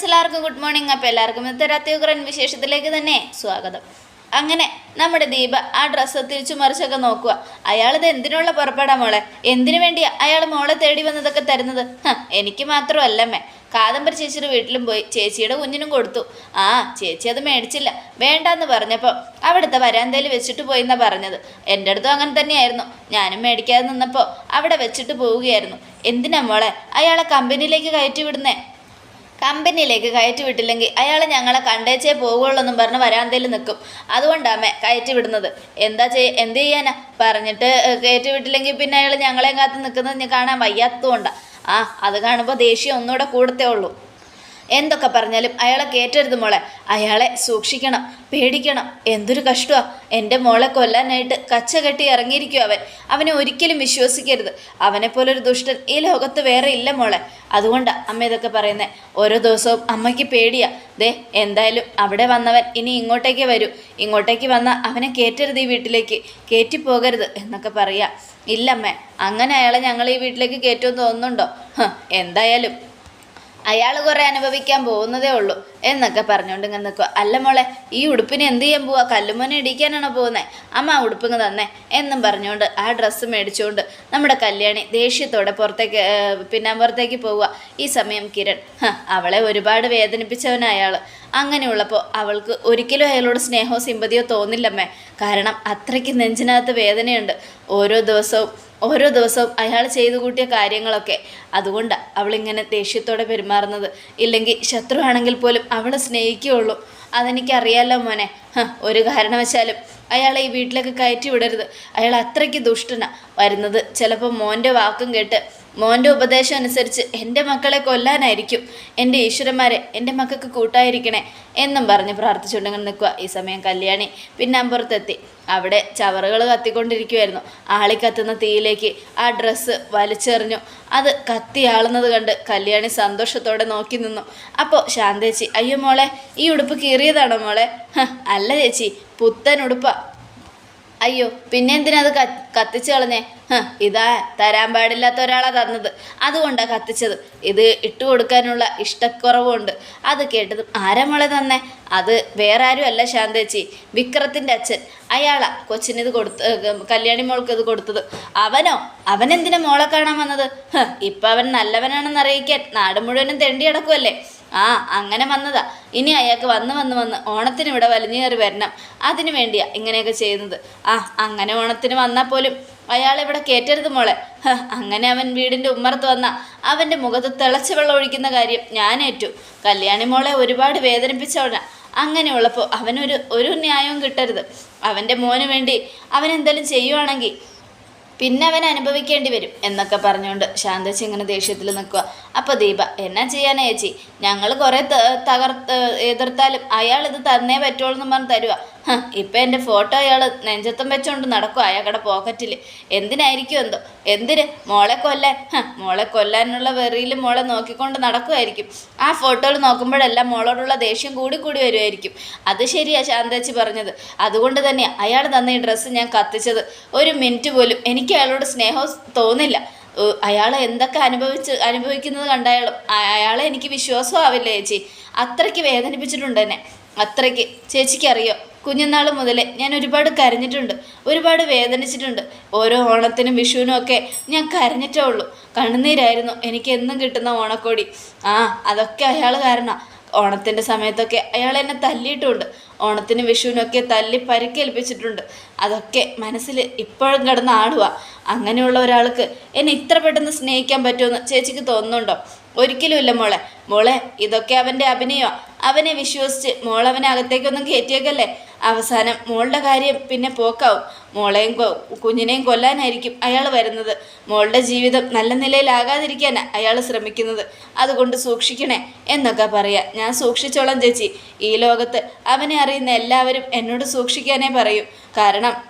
Friends എല്ലാവർക്കും good morning അപ്പോൾ എല്ലാവർക്കും ഇന്നത്തെ രാത്രിയുഗ്രൻ വിശേഷത്തിലേക്ക് തന്നെ സ്വാഗതം. അങ്ങനെ നമ്മുടെ ദീപ ആ ഡ്രസ്സ് തിരിച്ചു മറിച്ചൊക്കെ നോക്കുക അയാളിത് എന്തിനുള്ള പുറപ്പെടാ മോളെ? എന്തിനു വേണ്ടിയാ അയാൾ മോളെ തേടി വന്നതൊക്കെ തരുന്നത്? എനിക്ക് മാത്രമല്ലമ്മേ കാദംബരി ചേച്ചിയുടെ വീട്ടിലും പോയി ചേച്ചിയുടെ കുഞ്ഞിനും കൊടുത്തു. ആ ചേച്ചി അത് മേടിച്ചില്ല. വേണ്ടാന്ന് പറഞ്ഞപ്പോൾ അവിടുത്തെ വരാന്തയിൽ വെച്ചിട്ട് പോയി എന്നാ പറഞ്ഞത്. എന്റെ അടുത്തും അങ്ങനെ തന്നെയായിരുന്നു. ഞാനും മേടിക്കാതെ നിന്നപ്പോൾ അവിടെ വെച്ചിട്ട് പോവുകയായിരുന്നു. എന്തിനാ മോളെ? അയാളെ കമ്പനിയിലേക്ക് കയറ്റി വിടുന്നേ. കമ്പനിയിലേക്ക് കയറ്റി വിട്ടില്ലെങ്കിൽ അയാൾ ഞങ്ങളെ കണ്ടേച്ചേ പോകുള്ളൂ എന്നും പറഞ്ഞ് വരാന്തയിൽ നിൽക്കും. അതുകൊണ്ടാമേ കയറ്റി വിടുന്നത് എന്താ ചെയ്യ എന്ത് ചെയ്യാനാ? പറഞ്ഞിട്ട് കയറ്റി വിട്ടില്ലെങ്കിൽ പിന്നെ അയാൾ ഞങ്ങളെയും കാത്ത് നിൽക്കുന്നത് കാണാൻ വയ്യാത്തതുകൊണ്ടാണ് ആ അത് കാണുമ്പോൾ ദേഷ്യം ഒന്നുകൂടെ കൂടത്തേ ഉള്ളൂ. എന്തൊക്കെ പറഞ്ഞാലും അയാളെ കയറ്റരുത് മോളെ. അയാളെ സൂക്ഷിക്കണം പേടിക്കണം. എന്തൊരു കഷ്ടമാ. എന്റെ മോളെ കൊല്ലാനായിട്ട് കച്ച കെട്ടി ഇറങ്ങിയിരിക്കും അവൻ. അവനെ ഒരിക്കലും വിശ്വസിക്കരുത്. അവനെപ്പോലൊരു ദുഷ്ടൻ ഈ ലോകത്ത് വേറെ ഇല്ല മോളെ. അതുകൊണ്ടാണ് അമ്മ ഇതൊക്കെ പറയുന്നത് ഓരോ ദിവസവും അമ്മയ്ക്ക് പേടിയാ. ദേ എന്തായാലും അവിടെ വന്നവൻ ഇനി ഇങ്ങോട്ടേക്ക് വരൂ. ഇങ്ങോട്ടേക്ക് വന്ന അവനെ കയറ്റരുത് ഈ വീട്ടിലേക്ക്. കയറ്റിപ്പോകരുത് എന്നൊക്കെ പറയാം. ഇല്ലമ്മേ അങ്ങനെ അയാളെ ഞങ്ങൾ ഈ വീട്ടിലേക്ക് കയറ്റുമെന്ന് തോന്നുന്നുണ്ടോ? എന്തായാലും. അയാൾ കുറേ അനുഭവിക്കാൻ പോകുന്നതേ ഉള്ളൂ എന്നൊക്കെ പറഞ്ഞുകൊണ്ട് ഇങ്ങനെ നിൽക്കുക അല്ല മോളെ ഈ ഉടുപ്പിന് എന്ത് ചെയ്യാൻ പോവാ? കല്ലുമോനെ ഇടിക്കാനാണോ പോകുന്നത് അമ്മ ഉടുപ്പിങ് തന്നെ എന്നും പറഞ്ഞുകൊണ്ട് ആ ഡ്രസ്സ് മേടിച്ചുകൊണ്ട് നമ്മുടെ കല്യാണി ദേഷ്യത്തോടെ പുറത്തേക്ക് പിന്നാമ്പുറത്തേക്ക് പോവുക. ഈ സമയം കിരൺ അവളെ ഒരുപാട് വേദനിപ്പിച്ചവനാ അയാൾ അങ്ങനെയുള്ളപ്പോൾ അവൾക്ക് ഒരിക്കലും അയാളോട് സ്നേഹമോ സിമ്പതിയോ തോന്നില്ലമ്മേ. കാരണം അത്രയ്ക്ക് നെഞ്ചിനകത്ത് വേദനയുണ്ട്. ഓരോ ദിവസവും ഓരോ ദിവസവും അയാൾ ചെയ്തു കൂട്ടിയ കാര്യങ്ങളൊക്കെ. അതുകൊണ്ടാണ് അവളിങ്ങനെ ദേഷ്യത്തോടെ പെരുമാറുന്നത്. ഇല്ലെങ്കിൽ ശത്രുവാണെങ്കിൽ പോലും അവളെ സ്നേഹിക്കുകയുള്ളൂ. അതെനിക്കറിയാലോ മോനെ. ഒരു കാരണവശാലും. അയാളെ ഈ വീട്ടിലേക്ക് കയറ്റി വിടരുത്. അയാൾ അത്രയ്ക്ക് ദുഷ്ടനാ. വരുന്നത് ചിലപ്പോൾ മോന്റെ വാക്കും കേട്ട് മോന്റെ ഉപദേശം അനുസരിച്ച് എന്റെ മക്കളെ കൊല്ലാനായിരിക്കും. എന്റെ ഈശ്വരന്മാരെ എന്റെ മക്കൾക്ക് കൂട്ടായിരിക്കണേ എന്നും പറഞ്ഞ് പ്രാർത്ഥിച്ചുകൊണ്ടിങ്ങനെ നിൽക്കുക ഈ സമയം കല്യാണി. പിന്നാമ്പുറത്തെത്തി അവിടെ ചവറുകൾ കത്തിക്കൊണ്ടിരിക്കുമായിരുന്നു ആളി കത്തുന്ന തീയിലേക്ക് ആ ഡ്രസ്സ് വലിച്ചെറിഞ്ഞു. അത് കത്തി ആളുന്നത് കണ്ട് കല്യാണി സന്തോഷത്തോടെ നോക്കി നിന്നു. അപ്പോൾ ശാന്തേച്ചി അയ്യോ മോളെ ഈ ഉടുപ്പ് കീറിയതാണോ മോളെ? അല്ല ചേച്ചി പുത്തൻ ഉടുപ്പ അയ്യോ പിന്നെ എന്തിനാ അത് കത്തിച്ച് കളഞ്ഞേ? ഇതാ തരാൻ പാടില്ലാത്ത ഒരാളാ തന്നത്. അതുകൊണ്ടാ കത്തിച്ചത്. ഇത് ഇട്ടു കൊടുക്കാനുള്ള ഇഷ്ടക്കുറവുണ്ട്. അത് കേട്ടത് ആരമ്മളെ മോളെ തന്നെ? അത് വേറെ ആരും അല്ല ശാന്തേച്ചി. വിക്രത്തിന്റെ അച്ഛൻ. അയാളാ കൊച്ചിനിത് കൊടുത്ത് കല്യാണി മോൾക്ക് ഇത് കൊടുത്തത്. അവനോ? അവനെന്തിനാ മോളെ കാണാൻ വന്നത്? ഇപ്പം അവൻ നല്ലവനാണെന്ന് അറിയിക്കാൻ നാട് മുഴുവനും തെണ്ടി കിടക്കുമല്ലേ ആ അങ്ങനെ വന്നതാ. ഇനി അയാൾക്ക് വന്ന് വന്ന് വന്ന് ഓണത്തിന് ഇവിടെ വലിഞ്ഞു കയറി വരണം. അതിനു വേണ്ടിയാ ഇങ്ങനെയൊക്കെ ചെയ്യുന്നത്. ആ അങ്ങനെ ഓണത്തിന് വന്നാൽ പോലും അയാൾ ഇവിടെ കയറ്റരുത് മോളെ. അങ്ങനെ അവൻ വീടിന്റെ ഉമ്മറത്ത് വന്ന അവന്റെ മുഖത്ത് തിളച്ച് വെള്ളം ഒഴിക്കുന്ന കാര്യം ഞാൻ ഏറ്റു. കല്യാണി മോളെ ഒരുപാട് വേദനിപ്പിച്ചവനാ അങ്ങനെയുള്ളപ്പോൾ അവനൊരു ഒരു ന്യായവും കിട്ടരുത്. അവന്റെ മോന് വേണ്ടി അവൻ എന്തെങ്കിലും ചെയ്യുവാണെങ്കിൽ പിന്നെ അവൻ അനുഭവിക്കേണ്ടി വരും എന്നൊക്കെ പറഞ്ഞുകൊണ്ട് ശാന്തച്ചി ഇങ്ങനെ ദേഷ്യത്തിൽ നിൽക്കുക അപ്പോൾ ദീപ എന്നാ ചെയ്യാനാ ചേച്ചി? ഞങ്ങൾ കുറേ തകർത്ത് എതിർത്താലും അയാൾ ഇത് തന്നേ പറ്റുള്ളൂ എന്ന് പറഞ്ഞ് തരുക ഇപ്പം എന്റെ ഫോട്ടോ അയാൾ നെഞ്ചത്തം വെച്ചുകൊണ്ട് നടക്കും അയാളുടെ പോക്കറ്റിൽ എന്തിനായിരിക്കും എന്തോ? എന്തിന്? മോളെ കൊല്ലാൻ മോളെ കൊല്ലാനുള്ള വെറിയിൽ മോളെ നോക്കിക്കൊണ്ട് നടക്കുമായിരിക്കും ആ ഫോട്ടോയിൽ നോക്കുമ്പോഴെല്ലാം മോളോടുള്ള ദേഷ്യം കൂടി കൂടി വരുമായിരിക്കും അത് ശരിയാ ശാന്തേച്ചി പറഞ്ഞത്. അതുകൊണ്ട് തന്നെയാണ് അയാൾ തന്ന ഈ ഡ്രസ്സ് ഞാൻ കത്തിച്ചത്. ഒരു മിനിറ്റ് പോലും എനിക്ക് അയാളോട് സ്നേഹം തോന്നില്ല. അയാൾ എന്തൊക്കെ അനുഭവിച്ച് അനുഭവിക്കുന്നത് കണ്ടയാളും അയാളെ എനിക്ക് വിശ്വാസം വിശ്വാസമാവില്ല ചേച്ചി? അത്രയ്ക്ക് വേദനിപ്പിച്ചിട്ടുണ്ട് എന്നെ. അത്രയ്ക്ക്. ചേച്ചിക്കറിയോ കുഞ്ഞുനാൾ മുതലേ ഞാൻ ഒരുപാട് കരഞ്ഞിട്ടുണ്ട്. ഒരുപാട് വേദനിച്ചിട്ടുണ്ട്. ഓരോ ഓണത്തിനും വിഷുവിനും ഒക്കെ ഞാൻ കരഞ്ഞിട്ടേ ഉള്ളൂ. കണ്ണുനീരായിരുന്നു. എനിക്ക് എന്നും കിട്ടുന്ന ഓണക്കോടി. ആ അതൊക്കെ അയാൾ കാരണമാണ് ഓണത്തിന്റെ സമയത്തൊക്കെ അയാൾ എന്നെ തല്ലിയിട്ടുണ്ട്. ഓണത്തിനും വിഷുവിനൊക്കെ തല്ലി പരിക്കേൽപ്പിച്ചിട്ടുണ്ട്. അതൊക്കെ മനസ്സിൽ ഇപ്പോഴും കിടന്ന് ആടുക അങ്ങനെയുള്ള ഒരാൾക്ക് എന്നെ ഇത്ര പെട്ടെന്ന് സ്നേഹിക്കാൻ പറ്റുമെന്ന് ചേച്ചിക്ക് തോന്നുന്നുണ്ടോ? ഒരിക്കലുമില്ല മോളെ. മോളെ ഇതൊക്കെ അവന്റെ അഭിനയമാണ് അവനെ വിശ്വസിച്ച് മോൾ അവനെ അകത്തേക്കൊന്നും കയറ്റിയേക്കല്ലേ? അവസാനം മോളുടെ കാര്യം പിന്നെ പോക്കാവും. മോളെയും കുഞ്ഞിനെയും കൊല്ലാനായിരിക്കും അയാൾ വരുന്നത്. മോളുടെ ജീവിതം നല്ല നിലയിലാകാതിരിക്കാനാണ് അയാൾ ശ്രമിക്കുന്നത്. അതുകൊണ്ട് സൂക്ഷിക്കണേ എന്നൊക്കെ പറയാം. ഞാൻ സൂക്ഷിച്ചോളാം ചേച്ചി. ഈ ലോകത്ത് അവനെ അറിയുന്ന എല്ലാവരും എന്നോട് സൂക്ഷിക്കാനേ പറയും. കാരണം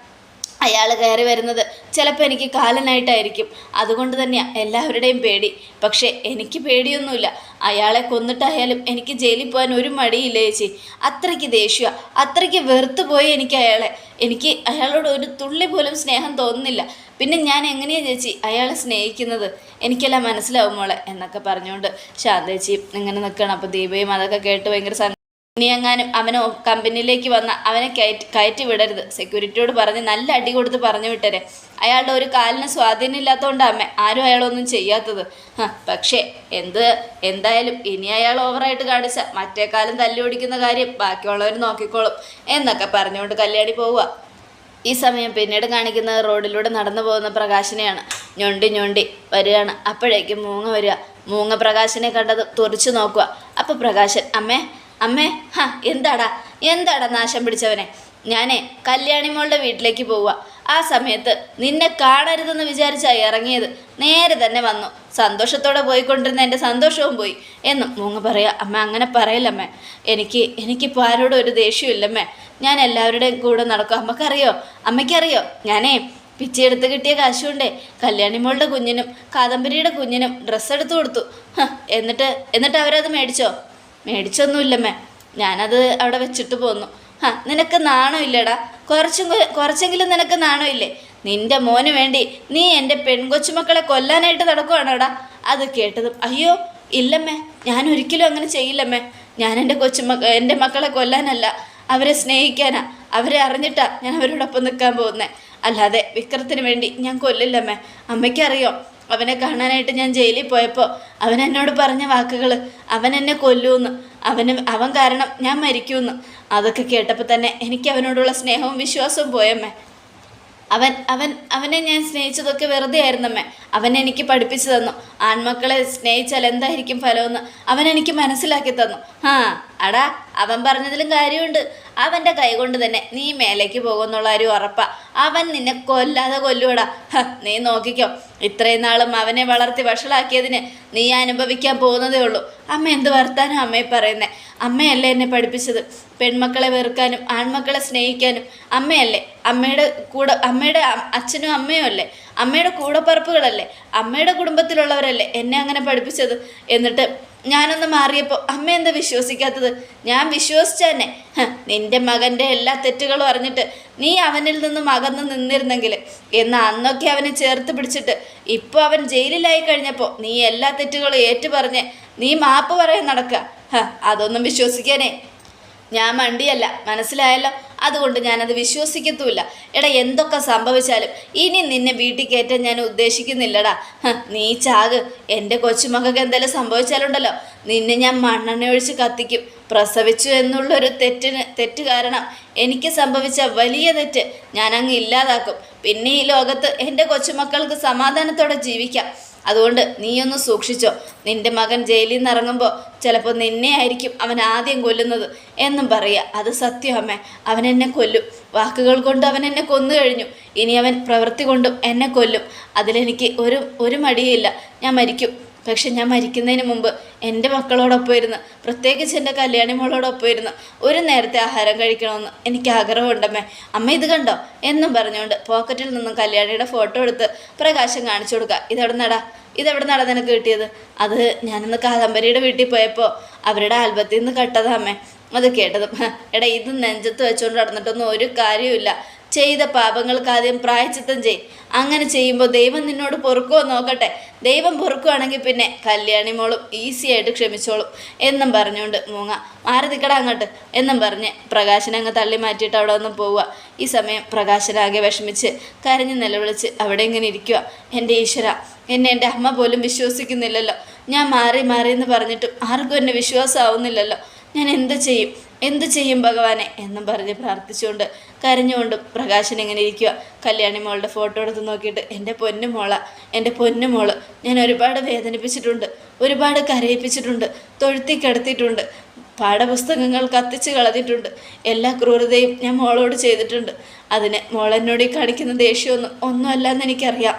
അയാൾ കയറി വരുന്നത് ചിലപ്പോൾ എനിക്ക് കാലനായിട്ടായിരിക്കും. അതുകൊണ്ട് തന്നെയാണ് എല്ലാവരുടെയും പേടി. പക്ഷേ എനിക്ക് പേടിയൊന്നുമില്ല. അയാളെ കൊന്നിട്ടായാലും എനിക്ക് ജയിലിൽ പോകാൻ ഒരു മടിയില്ല ചേച്ചി? അത്രയ്ക്ക് ദേഷ്യ. അത്രയ്ക്ക് വെറുത്തു പോയി എനിക്ക് അയാളെ. എനിക്ക് അയാളോട് ഒരു തുള്ളി പോലും സ്നേഹം തോന്നുന്നില്ല. പിന്നെ ഞാൻ എങ്ങനെയാണ് ചേച്ചി അയാളെ സ്നേഹിക്കുന്നത്? എനിക്കെല്ലാം മനസ്സിലാവും മോളെ എന്നൊക്കെ പറഞ്ഞുകൊണ്ട്. ശാന്തേച്ചിയും ഇങ്ങനെ നിൽക്കണം അപ്പോൾ ദീപയും അതൊക്കെ കേട്ട് ഭയങ്കര ഇനി എങ്ങാനും അവനോ കമ്പനിയിലേക്ക് വന്ന അവനെ കയറ്റി കയറ്റി വിടരുത്. സെക്യൂരിറ്റിയോട് പറഞ്ഞ് നല്ല അടി കൊടുത്ത് പറഞ്ഞു വിട്ടരെ. അയാളുടെ ഒരു കാലിന് സ്വാധീനം ഇല്ലാത്തതുകൊണ്ട് അമ്മ ആരും അയാളൊന്നും ചെയ്യാത്തത്. പക്ഷേ എന്ത് എന്തായാലും ഇനി അയാൾ ഓവറായിട്ട് കാണിച്ച മറ്റേ കാലം തല്ലി ഓടിക്കുന്ന കാര്യം ബാക്കിയുള്ളവർ നോക്കിക്കോളും എന്നൊക്കെ പറഞ്ഞുകൊണ്ട് കല്യാണി പോവുക. ഈ സമയം പിന്നീട് കാണിക്കുന്നത് റോഡിലൂടെ നടന്നു പോകുന്ന പ്രകാശനെയാണ്. ഞൊണ്ടി ഞൊണ്ടി വരികയാണ്. അപ്പോഴേക്കും മൂങ്ങ വരിക. മൂങ്ങ പ്രകാശനെ കണ്ടത് തുറച്ചു നോക്കുക. അപ്പോൾ പ്രകാശൻ അമ്മേ അമ്മേ ഹാ എന്താടാ? എന്താടാ നാശം പിടിച്ചവനെ? ഞാനേ കല്യാണി മോളുടെ വീട്ടിലേക്ക് പോവുക ആ സമയത്ത് നിന്നെ കാണരുതെന്ന് വിചാരിച്ചാ ഇറങ്ങിയത്. നേരെ തന്നെ വന്നു. സന്തോഷത്തോടെ പോയിക്കൊണ്ടിരുന്ന എന്റെ സന്തോഷവും പോയി. എന്നും മൂങ്ങ പറയാ അമ്മ അങ്ങനെ പറയില്ലമ്മേ. എനിക്ക് എനിക്കിപ്പോൾ ആരോടും ഒരു ദേഷ്യമില്ലമ്മേ ഞാൻ എല്ലാവരുടെയും കൂടെ നടക്കും. അമ്മക്കറിയോ? അമ്മയ്ക്കറിയോ? ഞാനേ പിച്ചെടുത്ത് കിട്ടിയ കാശുകൊണ്ടേ കല്യാണിമോളുടെ കുഞ്ഞിനും കാദംബരിയുടെ കുഞ്ഞിനും ഡ്രസ്സ് എടുത്തു കൊടുത്തു. എന്നിട്ട് എന്നിട്ട് അവരത് മേടിച്ചോ? മേടിച്ചൊന്നുമില്ലമ്മേ ഞാനത് അവിടെ വെച്ചിട്ട് പോന്നു. ആ നിനക്ക് നാണമില്ലടാ കുറച്ചും കുറച്ചെങ്കിലും നിനക്ക് നാണമില്ലേ നിന്റെ മോന് വേണ്ടി നീ എന്റെ പെൺകൊച്ചുമക്കളെ കൊല്ലാനായിട്ട് നടക്കുവാണോടാ? അത് കേട്ടതും. അയ്യോ ഇല്ലമ്മേ ഞാൻ ഒരിക്കലും അങ്ങനെ ചെയ്യില്ലമ്മേ ഞാൻ എന്റെ കൊച്ചുമക്ക എന്റെ മക്കളെ കൊല്ലാനല്ല അവരെ സ്നേഹിക്കാനാ. അവരെ അറിഞ്ഞിട്ടാ ഞാൻ അവരോടൊപ്പം നിൽക്കാൻ പോകുന്നേ. അല്ലാതെ വിക്രത്തിന് വേണ്ടി ഞാൻ കൊല്ലില്ലമ്മേ അമ്മയ്ക്കറിയോ? അവനെ കാണാനായിട്ട് ഞാൻ ജയിലിൽ പോയപ്പോൾ അവൻ എന്നോട് പറഞ്ഞ വാക്കുകൾ അവൻ എന്നെ കൊല്ലുമെന്ന് അവന് അവൻ കാരണം ഞാൻ മരിക്കുമെന്ന് അതൊക്കെ കേട്ടപ്പോൾ തന്നെ എനിക്ക് അവനോടുള്ള സ്നേഹവും വിശ്വാസവും പോയമ്മേ. അവൻ അവൻ അവനെ ഞാൻ സ്നേഹിച്ചതൊക്കെ വെറുതെ ആയിരുന്നമ്മേ. അവൻ എനിക്ക് പഠിപ്പിച്ചു തന്നു. ആൺമക്കളെ സ്നേഹിച്ചാൽ എന്തായിരിക്കും ഫലമെന്ന് അവൻ എനിക്ക് മനസ്സിലാക്കി തന്നു. ആ അടാ അവൻ പറഞ്ഞതിലും കാര്യമുണ്ട്. അവന്റെ കൈ കൊണ്ട് തന്നെ നീ മേലേക്ക് പോകുന്നുള്ള ഒരു ഉറപ്പാ. അവൻ നിന്നെ കൊല്ലാതെ കൊല്ലൂടാ നീ നോക്കിക്കോ. ഇത്രയും നാളും അവനെ വളർത്തി വഷളാക്കിയതിന് നീ അനുഭവിക്കാൻ പോകുന്നതേ ഉള്ളൂ. അമ്മ എന്ത് വർത്താനം അമ്മയെ പറയുന്നേ? അമ്മയല്ലേ എന്നെ പഠിപ്പിച്ചത്? പെൺമക്കളെ വെറുക്കാനും ആൺമക്കളെ സ്നേഹിക്കാനും. അമ്മയല്ലേ? അമ്മയുടെ കൂടെ അമ്മയുടെ അച്ഛനും അമ്മയും അല്ലേ? അമ്മയുടെ കൂടപ്പറപ്പുകളല്ലേ? അമ്മയുടെ കുടുംബത്തിലുള്ളവരല്ലേ എന്നെ അങ്ങനെ പഠിപ്പിച്ചത്? എന്നിട്ട് ഞാനൊന്ന് മാറിയപ്പോൾ അമ്മ എന്താ വിശ്വസിക്കാത്തത്? ഞാൻ വിശ്വസിച്ച തന്നെ. നിന്റെ മകന്റെ എല്ലാ തെറ്റുകളും അറിഞ്ഞിട്ട് നീ അവനിൽ നിന്നും അകന്ന് നിന്നിരുന്നെങ്കിൽ എന്നാൽ അന്നൊക്കെ അവനെ ചേർത്ത് പിടിച്ചിട്ട് ഇപ്പോൾ അവൻ ജയിലിലായി കഴിഞ്ഞപ്പോൾ നീ എല്ലാ തെറ്റുകളും ഏറ്റു പറഞ്ഞ് നീ മാപ്പ് പറയാൻ നടക്കുക അതൊന്നും വിശ്വസിക്കാനേ. ഞാൻ മണ്ടിയല്ല മനസ്സിലായല്ലോ? അതുകൊണ്ട് ഞാനത് വിശ്വസിക്കത്തുമില്ല. എടാ എന്തൊക്കെ സംഭവിച്ചാലും ഇനി നിന്നെ വീട്ടിൽ കയറ്റാൻ ഞാൻ ഉദ്ദേശിക്കുന്നില്ലടാ. നീ ചാക്. എന്റെ കൊച്ചുമക്കൾക്ക് എന്തെങ്കിലും സംഭവിച്ചാലുണ്ടല്ലോ. നിന്നെ ഞാൻ മണ്ണെണ്ണ ഒഴിച്ച് കത്തിക്കും. പ്രസവിച്ചു എന്നുള്ളൊരു തെറ്റിന് തെറ്റ് കാരണം എനിക്ക് സംഭവിച്ച വലിയ തെറ്റ് ഞാൻ അങ്ങ് ഇല്ലാതാക്കും. പിന്നെ ഈ ലോകത്ത് എന്റെ കൊച്ചുമക്കൾക്ക് സമാധാനത്തോടെ ജീവിക്കാം. അതുകൊണ്ട് നീയൊന്ന് സൂക്ഷിച്ചോ. നിന്റെ മകൻ ജയിലിൽ നിന്ന് ഇറങ്ങുമ്പോൾ ചിലപ്പോൾ നിന്നെ ആയിരിക്കും അവൻ ആദ്യം കൊല്ലുന്നത് എന്നും പറയുക. അത് സത്യം അമ്മേ. അവൻ എന്നെ കൊല്ലും. വാക്കുകൾ കൊണ്ട് അവൻ എന്നെ കൊന്നു കഴിഞ്ഞു. ഇനി അവൻ പ്രവൃത്തി കൊണ്ടും എന്നെ കൊല്ലും. അതിലെനിക്ക് ഒരു ഒരു മടിയില്ല. ഞാൻ മരിക്കും. പക്ഷെ ഞാൻ മരിക്കുന്നതിന് മുമ്പ് എന്റെ മക്കളോടൊപ്പം ഇരുന്ന് പ്രത്യേകിച്ച് എന്റെ കല്യാണി മോളോടൊപ്പം ഇരുന്ന് ഒരു നേരത്തെ ആഹാരം കഴിക്കണമെന്ന് എനിക്ക് ആഗ്രഹമുണ്ടമ്മേ. അമ്മ ഇത് കണ്ടോ? എന്നും പറഞ്ഞുകൊണ്ട് പോക്കറ്റിൽ നിന്നും കല്യാണിയുടെ ഫോട്ടോ എടുത്ത് പ്രകാശം കാണിച്ചു കൊടുക്കുക. ഇതെവിടെ നടാ ഇതെവിടെ നടാ നിനക്ക് കിട്ടിയത്? അത് ഞാനിന്ന് കാദംബരിയുടെ വീട്ടിൽ പോയപ്പോൾ അവരുടെ ആൽബത്തിൽ നിന്ന് കട്ടതാ അമ്മേ. അത് കേട്ടതും എടാ ഇത് നെഞ്ചത്ത് വെച്ചുകൊണ്ട് നടന്നിട്ടൊന്നും ഒരു കാര്യമില്ല ചെയ്ത പാപങ്ങൾക്ക് ആദ്യം പ്രായച്ചിത്തം ചെയ്. അങ്ങനെ ചെയ്യുമ്പോൾ ദൈവം നിന്നോട് പൊറുക്കുമോ നോക്കട്ടെ. ദൈവം പൊറുക്കുവാണെങ്കിൽ പിന്നെ കല്യാണി മോളും ഈസി ആയിട്ട് ക്ഷമിച്ചോളും. എന്നും പറഞ്ഞുകൊണ്ട് മൂങ്ങ മാറി നിൽക്കട അങ്ങോട്ട്. എന്നും പറഞ്ഞ് പ്രകാശനെ അങ്ങ് തള്ളി മാറ്റിയിട്ട് അവിടെ നിന്ന് പോവുക. ഈ സമയം പ്രകാശനാകെ വിഷമിച്ച് കരഞ്ഞ് നിലവിളിച്ച് അവിടെ ഇങ്ങനെ ഇരിക്കുക എന്റെ ഈശ്വര എന്നെ എന്റെ അമ്മ പോലും വിശ്വസിക്കുന്നില്ലല്ലോ. ഞാൻ മാറി മാറി എന്ന് പറഞ്ഞിട്ടും ആർക്കും എന്നെ വിശ്വാസമാവുന്നില്ലല്ലോ. ഞാൻ എന്ത് ചെയ്യും? എന്ത് ചെയ്യും ഭഗവാനെ? എന്നും പറഞ്ഞ് പ്രാർത്ഥിച്ചുകൊണ്ട് കരഞ്ഞുകൊണ്ട് പ്രകാശൻ എങ്ങനെ ഇരിക്കുക കല്യാണി മോളുടെ ഫോട്ടോ എടുത്ത് നോക്കിയിട്ട് എന്റെ പൊന്നു മോള എന്റെ പൊന്നു മോൾ. ഞാൻ ഒരുപാട് വേദനിപ്പിച്ചിട്ടുണ്ട് ഒരുപാട് കരയിപ്പിച്ചിട്ടുണ്ട് തൊഴുത്തി കിടത്തിയിട്ടുണ്ട് പാഠപുസ്തകങ്ങൾ കത്തിച്ച് കളഞ്ഞിട്ടുണ്ട് എല്ലാ ക്രൂരതയും ഞാൻ മോളോട് ചെയ്തിട്ടുണ്ട്. അതിന് മോളെന്നോട് ഈ കാണിക്കുന്ന ദേഷ്യമൊന്നും ഒന്നുമല്ലെന്ന് എനിക്കറിയാം.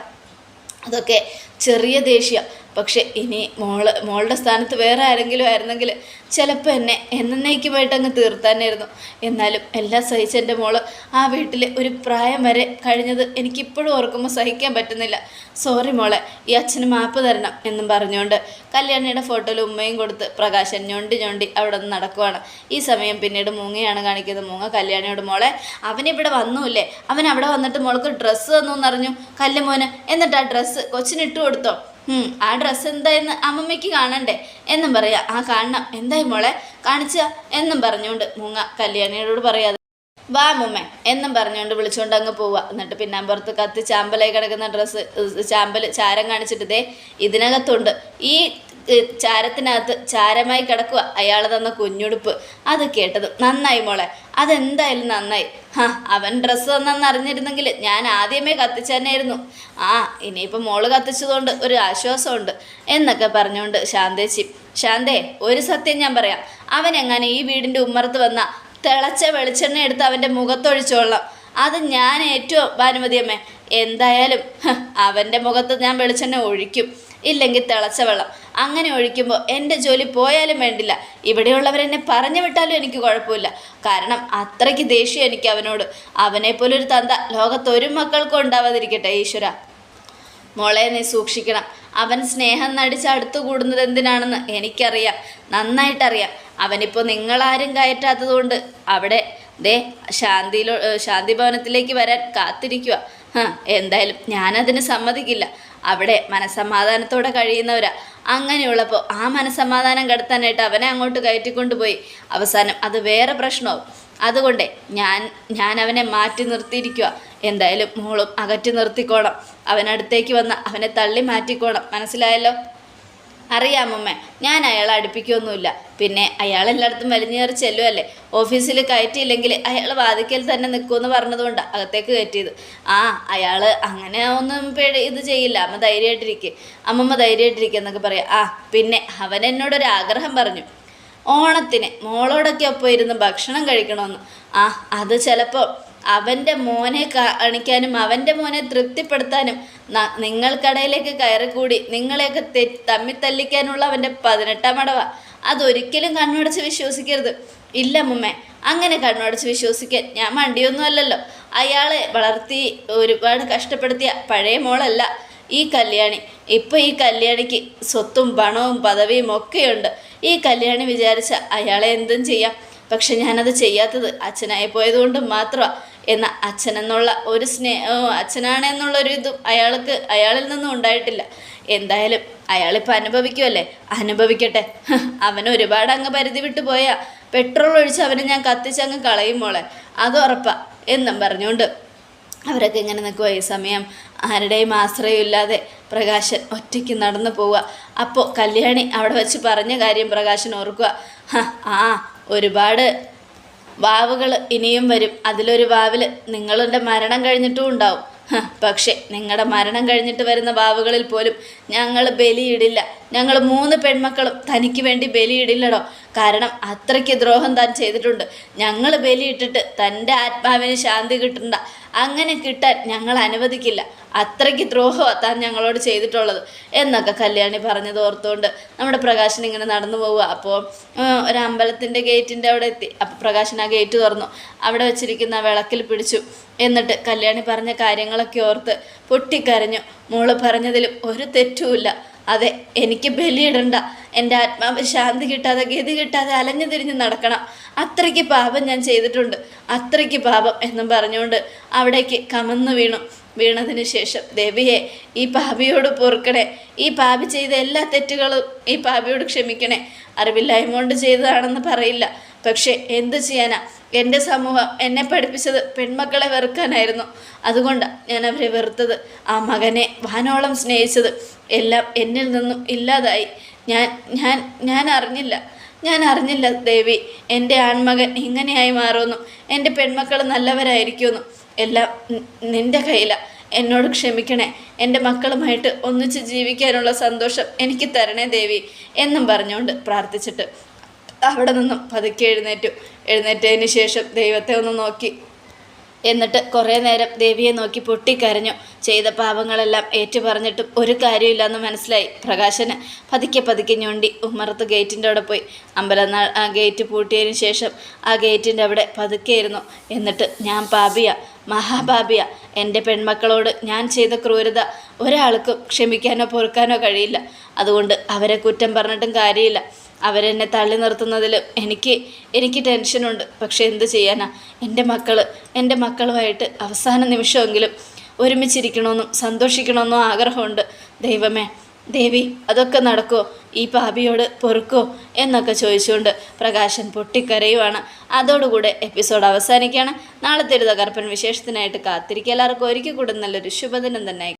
അതൊക്കെ ചെറിയ ദേഷ്യ. പക്ഷെ ഇനി മോൾ മോളുടെ സ്ഥാനത്ത് വേറെ ആരെങ്കിലും ആയിരുന്നെങ്കിൽ ചിലപ്പോൾ എന്നെ എന്നേക്കുമായിട്ട് അങ്ങ് തീർത്താനായിരുന്നു. എന്നാലും എല്ലാം സഹിച്ച എന്റെ മോൾ ആ വീട്ടിൽ ഒരു പ്രായം വരെ കഴിഞ്ഞത് എനിക്കിപ്പോഴും ഓർക്കുമ്പോൾ സഹിക്കാൻ പറ്റുന്നില്ല. സോറി മോളെ ഈ അച്ഛന് മാപ്പ് തരണം എന്നും പറഞ്ഞുകൊണ്ട് കല്യാണിയുടെ ഫോട്ടോയിൽ ഉമ്മയും കൊടുത്ത് പ്രകാശൻ ഞൊണ്ടി ഞൊണ്ടി അവിടെ നിന്ന് നടക്കുവാണ്. ഈ സമയം പിന്നീട് മൂങ്ങയാണ് കാണിക്കുന്നത്. മൂങ്ങ കല്യാണിയോട് മോളെ അവനിവിടെ വന്നൂല്ലേ? അവൻ അവിടെ വന്നിട്ട് മോൾക്ക് ഡ്രസ്സ് തന്നു എന്നറിഞ്ഞു കല്ലുമോന് എന്നിട്ട് ആ ഡ്രസ്സ് കൊച്ചിനിട്ട് കൊടുത്തോ? ആ ഡ്രസ്സ് എന്തായെന്ന് അമ്മമ്മയ്ക്ക് കാണണ്ടേ? എന്നും പറയാ ആ കാണണം. എന്തായി മോളെ? കാണിച്ച? എന്നും പറഞ്ഞുകൊണ്ട് മുങ്ങ കല്യാണിയോട് പറയാതെ വാ മുമ്മ എന്നും പറഞ്ഞുകൊണ്ട് വിളിച്ചുകൊണ്ട് അങ്ങ് പോവുക എന്നിട്ട് പിന്നാമ്പുറത്ത് കത്തി ചാമ്പലായി കിടക്കുന്ന ഡ്രസ്സ് ചാമ്പൽ ചാരം കാണിച്ചിട്ട് ദേ ഇതിനകത്തുണ്ട്. ഈ ചാരത്തിനകത്ത് ചാരമായി കിടക്കുക. അയാൾ തന്ന കുഞ്ഞുടുപ്പ്. അത് കേട്ടത് നന്നായി മോളെ അതെന്തായാലും നന്നായി. ഹാ അവൻ ഡ്രസ്സ് തന്നെന്ന് അറിഞ്ഞിരുന്നെങ്കിൽ ഞാൻ ആദ്യമേ കത്തിച്ചു തന്നെയായിരുന്നു. ആ ഇനിയിപ്പോൾ മോൾ കത്തിച്ചതുകൊണ്ട് ഒരു ആശ്വാസമുണ്ട് എന്നൊക്കെ പറഞ്ഞുകൊണ്ട് ശാന്തേച്ചി ശാന്തേ ഒരു സത്യം ഞാൻ പറയാം. അവൻ എങ്ങനെ ഈ വീടിന്റെ ഉമ്മറത്ത് വന്ന തിളച്ച വെളിച്ചെണ്ണ എടുത്ത് അവന്റെ മുഖത്തൊഴിച്ചോളാം അത് ഞാൻ ഏറ്റവും ഭാനുമതിയമ്മേ എന്തായാലും അവന്റെ മുഖത്ത് ഞാൻ വെളിച്ചെണ്ണ ഒഴിക്കും. ഇല്ലെങ്കിൽ തിളച്ച വെള്ളം. അങ്ങനെ ഒഴിക്കുമ്പോൾ എന്റെ ജോലി പോയാലും വേണ്ടില്ല. ഇവിടെയുള്ളവരെന്നെ പറഞ്ഞു വിട്ടാലും എനിക്ക് കുഴപ്പമില്ല. കാരണം അത്രയ്ക്ക് ദേഷ്യം എനിക്ക് അവനോട്. അവനെപ്പോലൊരു തന്ത ലോകത്തൊരു മക്കൾക്കും ഉണ്ടാവാതിരിക്കട്ടെ ഈശ്വര. മോളെ നീ സൂക്ഷിക്കണം. അവൻ സ്നേഹം നടിച്ച് അടുത്തു കൂടുന്നത് എന്തിനാണെന്ന് എനിക്കറിയാം. നന്നായിട്ടറിയാം. അവനിപ്പോൾ നിങ്ങളാരും കയറ്റാത്തതുകൊണ്ട് അവിടെ ദേ ശാന്തിയിലോ ശാന്തി ഭവനത്തിലേക്ക് വരാൻ കാത്തിരിക്കുക എന്തായാലും ഞാനതിന് സമ്മതിക്കില്ല. അവിടെ മനസമാധാനത്തോടെ കഴിയുന്നവരാ. അങ്ങനെയുള്ളപ്പോൾ ആ മനസമാധാനം കടത്താനായിട്ട് അവനെ അങ്ങോട്ട് കയറ്റിക്കൊണ്ടുപോയി. അവസാനം അത് വേറെ പ്രശ്നമാവും. അതുകൊണ്ട് ഞാൻ ഞാൻ അവനെ മാറ്റി നിർത്തിയിരിക്കുക എന്തായാലും മോളും അകറ്റി നിർത്തിക്കോണം. അവനടുത്തേക്ക് വന്ന് അവനെ തള്ളി മാറ്റിക്കോണം. മനസ്സിലായല്ലോ? അറിയാമമ്മേ ഞാൻ അയാളെ അടുപ്പിക്കൊന്നുമില്ല. പിന്നെ അയാൾ എല്ലായിടത്തും വലിഞ്ഞേറി ചെല്ലുമല്ലേ ഓഫീസിൽ കയറ്റിയില്ലെങ്കിൽ അയാൾ വാതിക്കൽ തന്നെ നിൽക്കുമെന്ന് പറഞ്ഞതുകൊണ്ട് അകത്തേക്ക് കയറ്റിയത്. ആ അയാൾ അങ്ങനെ ഒന്നും പേടി ഇത് ചെയ്യില്ല. അമ്മ ധൈര്യമായിട്ടിരിക്കുക അമ്മമ്മ ധൈര്യമായിട്ടിരിക്കുക എന്നൊക്കെ പറയാം. ആ പിന്നെ അവൻ എന്നോടൊരു ആഗ്രഹം പറഞ്ഞു. ഓണത്തിന് മോളോടൊക്കെ ഒപ്പം ഇരുന്ന് ഭക്ഷണം കഴിക്കണമെന്ന്. ആ അത് ചിലപ്പോൾ അവന്റെ മോനെ കാണിക്കാനും അവന്റെ മോനെ തൃപ്തിപ്പെടുത്താനും നിങ്ങൾക്കിടയിലേക്ക് കയറിക്കൂടി. നിങ്ങളെയൊക്കെ തെ തമ്മി തല്ലിക്കാനുള്ള അവന്റെ പതിനെട്ടാം അടവ. അതൊരിക്കലും കണ്ണടച്ച് വിശ്വസിക്കരുത്. ഇല്ല മുമ്മേ അങ്ങനെ കണ്ണടച്ച് വിശ്വസിക്കാൻ ഞാൻ മണ്ടിയൊന്നും അല്ലല്ലോ. അയാളെ വളർത്തി ഒരുപാട് കഷ്ടപ്പെടുത്തിയ പഴയ മോളല്ല ഈ കല്യാണി. ഇപ്പോൾ ഈ കല്യാണിക്ക് സ്വത്തും പണവും പദവിയും ഒക്കെയുണ്ട്. ഈ കല്യാണി വിചാരിച്ച അയാളെ എന്തും ചെയ്യാം. പക്ഷെ ഞാനത് ചെയ്യാത്തത് അച്ഛനായി പോയതുകൊണ്ട് മാത്രമാണ് എന്ന അച്ഛനെന്നുള്ള ഒരു സ്നേ അച്ഛനാണ് എന്നുള്ളൊരു ഇതും അയാൾക്ക് അയാളിൽ നിന്നും ഉണ്ടായിട്ടില്ല. എന്തായാലും അയാളിപ്പോൾ അനുഭവിക്കുമല്ലേ അനുഭവിക്കട്ടെ. അവൻ ഒരുപാട് അങ്ങ് പരിധി വിട്ടു പോയാൽ പെട്രോൾ ഒഴിച്ച് അവനെ ഞാൻ കത്തിച്ചങ്ങ് കളയും മോളെ. അത് ഉറപ്പാ എന്നും പറഞ്ഞുകൊണ്ട് അവരൊക്കെ ഇങ്ങനെ നിൽക്കുക ഈ സമയം ആരുടെയും ആശ്രയമില്ലാതെ പ്രകാശൻ ഒറ്റയ്ക്ക് നടന്നു പോവുക അപ്പോൾ കല്യാണി അവിടെ വെച്ച് പറഞ്ഞ കാര്യം പ്രകാശൻ ഓർക്കുക ആ ഒരുപാട് വാവുകൾ ഇനിയും വരും. അതിലൊരു വാവിൽ നിങ്ങളുടെ മരണം കഴിഞ്ഞിട്ടും ഉണ്ടാവും. പക്ഷേ നിങ്ങളുടെ മരണം കഴിഞ്ഞിട്ട് വരുന്ന വാവുകളിൽ പോലും ഞങ്ങൾ ബലിയിടില്ല. ഞങ്ങൾ മൂന്ന് പെൺമക്കളും തനിക്ക് വേണ്ടി ബലിയിടില്ലടോ. കാരണം അത്രയ്ക്ക് ദ്രോഹം താൻ ചെയ്തിട്ടുണ്ട്. ഞങ്ങൾ ബലിയിട്ടിട്ട് തന്റെ ആത്മാവിന് ശാന്തി കിട്ടണ്ട. അങ്ങനെ കിട്ടാൻ ഞങ്ങൾ അനുവദിക്കില്ല. അത്രയ്ക്ക് ദ്രോഹമാണ് താൻ ഞങ്ങളോട് ചെയ്തിട്ടുള്ളത്. എന്നൊക്കെ കല്യാണി പറഞ്ഞത് ഓർത്തുകൊണ്ട് നമ്മുടെ പ്രകാശൻ ഇങ്ങനെ നടന്നു പോവുക അപ്പോൾ ഒരു അമ്പലത്തിന്റെ ഗേറ്റിന്റെ അവിടെ എത്തി. അപ്പോൾ പ്രകാശൻ ആ ഗേറ്റ് തുറന്നു. അവിടെ വെച്ചിരിക്കുന്ന വിളക്കിൽ പിടിച്ചു. എന്നിട്ട് കല്യാണി പറഞ്ഞ കാര്യങ്ങളൊക്കെ ഓർത്ത് പൊട്ടിക്കരഞ്ഞു. മോൾ പറഞ്ഞതിലും ഒരു തെറ്റുമില്ല. അതെ എനിക്ക് ബലിയിടണ്ട. എന്റെ ആത്മാവ് ശാന്തി കിട്ടാതെ ഗതി കിട്ടാതെ അലഞ്ഞു തിരിഞ്ഞ് നടക്കണം. അത്രയ്ക്ക് പാപം ഞാൻ ചെയ്തിട്ടുണ്ട്. അത്രയ്ക്ക് പാപം എന്നും പറഞ്ഞുകൊണ്ട് അവിടേക്ക് കമന്നു വീണു. വീണതിന് ശേഷം ദേവിയെ ഈ പാപിയോട് പൊറുക്കണേ. ഈ പാപി ചെയ്ത എല്ലാ തെറ്റുകളും ഈ പാപിയോട് ക്ഷമിക്കണേ. അറിവില്ലായ്മ കൊണ്ട് ചെയ്തതാണെന്ന് പറയില്ല. പക്ഷേ എന്തു ചെയ്യാനാ? എന്റെ സമൂഹം എന്നെ പഠിപ്പിച്ചത് പെൺമക്കളെ വെറുക്കാനായിരുന്നു. അതുകൊണ്ട് ഞാൻ അവരെ വെറുത്തത്. ആ മകനെ വാനോളം സ്നേഹിച്ചത്. എല്ലാം എന്നിൽ നിന്നും ഇല്ലാതായി. ഞാൻ ഞാൻ ഞാൻ അറിഞ്ഞില്ല. ഞാൻ അറിഞ്ഞില്ല ദേവി എന്റെ ആൺമകൻ ഇങ്ങനെയായി മാറുമെന്നും എന്റെ പെൺമക്കൾ നല്ലവരായിരിക്കുമെന്നും. എല്ലാം നിന്റെ കയ്യിലാണ് എന്നോട് ക്ഷമിക്കണേ. എന്റെ മക്കളുമായിട്ട് ഒന്നിച്ച് ജീവിക്കാനുള്ള സന്തോഷം എനിക്ക് തരണേ ദേവി എന്നും പറഞ്ഞുകൊണ്ട് പ്രാർത്ഥിച്ചിട്ട് അവിടെ നിന്നും പതുക്കെ എഴുന്നേറ്റു. എഴുന്നേറ്റതിന് ശേഷം ദൈവത്തെ ഒന്ന് നോക്കി. എന്നിട്ട് കുറേ നേരം ദേവിയെ നോക്കി പൊട്ടിക്കരഞ്ഞു. ചെയ്ത പാപങ്ങളെല്ലാം ഏറ്റുപറഞ്ഞിട്ടും ഒരു കാര്യമില്ലെന്ന് മനസ്സിലായി. പ്രകാശന് പതുക്കെ പതുക്കെ ഞൊണ്ടി ഉമ്മറത്ത് ഗേറ്റിന്റെ അവിടെ പോയി. അമ്പലനാൾ ആ ഗേറ്റ് പൂട്ടിയതിന് ശേഷം ആ ഗേറ്റിന്റെ അവിടെ പതുക്കെ ഇരുന്നു. എന്നിട്ട് ഞാൻ പാപിയ മഹാപാപിയ എന്റെ പെൺമക്കളോട് ഞാൻ ചെയ്ത ക്രൂരത ഒരാൾക്കും ക്ഷമിക്കാനോ പൊറുക്കാനോ കഴിയില്ല. അതുകൊണ്ട് അവരെ കുറ്റം പറഞ്ഞിട്ടും കാര്യമില്ല. അവരെന്നെ തള്ളി നിർത്തുന്നതിൽ എനിക്ക് എനിക്ക് ടെൻഷനുണ്ട്. പക്ഷെ എന്ത് ചെയ്യാനാ? എന്റെ മക്കൾ എന്റെ മക്കളുമായിട്ട് അവസാന നിമിഷമെങ്കിലും ഒരുമിച്ചിരിക്കണമെന്നും സന്തോഷിക്കണമെന്നും ആഗ്രഹമുണ്ട്. ദൈവമേ ദേവി അതൊക്കെ നടക്കുമോ ഈ പാപിയോട് പൊറുക്കോ? എന്നൊക്കെ ചോദിച്ചുകൊണ്ട് പ്രകാശൻ പൊട്ടിക്കരയുവാണ്. അതോടുകൂടെ എപ്പിസോഡ് അവസാനിക്കുകയാണ്. നാളെ ഒരു തകർപ്പൻ വിശേഷത്തിനായിട്ട് കാത്തിരിക്കുക. എല്ലാവർക്കും ഒരിക്കൽ കൂടെ നല്ലൊരു ശുഭദിനം തന്നെ